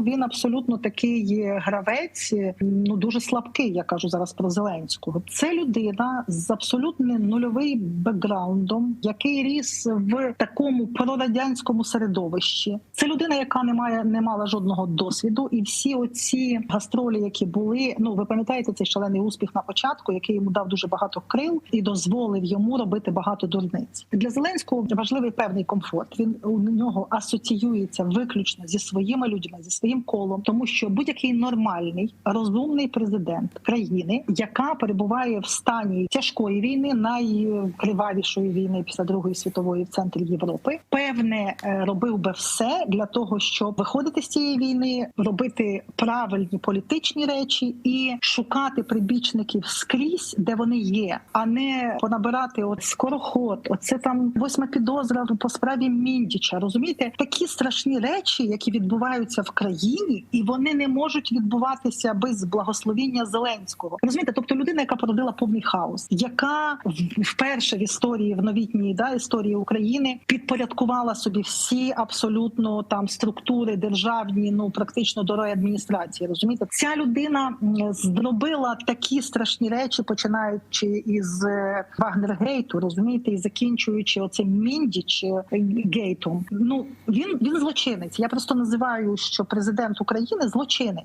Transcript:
він абсолютно такий гравець, ну дуже слабкий. Я кажу зараз про Зеленського. Це людина з абсолютно нульовий бекграундом, який ріс в такому прорадянському середовищі. Це людина, яка не має не мала жодного досвіду, і всі оці гастролі, які були, ну ви пам'ятаєте цей шалений успіх на початку, який йому дав дуже багато крил і дозволив йому робити багато дурниць. Для Зеленського важливий певний комфорт. Він у нього асоціюється виключно зі своїми людьми, зі своїм колом, тому що будь-який нормальний розумний президент країни, яка перебуває в стані тяжкої війни, найкривавішої війни після другої світової в центрі Європи, певне е, робив би все для того, щоб виходити з цієї війни, робити правильні політичні речі і шукати прибічників скрізь, де вони є, а не понабирати от скороход. Оце там восьма підозра по справі Міндіча. Розумієте, такі страшні речі, які відбуваються в країні, і вони не можуть відбуватися без благословіння Зеленського. Розумієте, тобто людина, яка породила повний хаос, яка вперше в історії в новітній да історії України підпорядкувала собі всі абсолютно там структури державні, ну практично до адміністрації. Розумієте, ця людина зробила такі страшні речі, починаючи із е, Вагнергейту, розумієте, і закінчуючи оцим Міндіч е, гейтом. Ну він він злочинець. Я просто називаю, що президент України злочинець.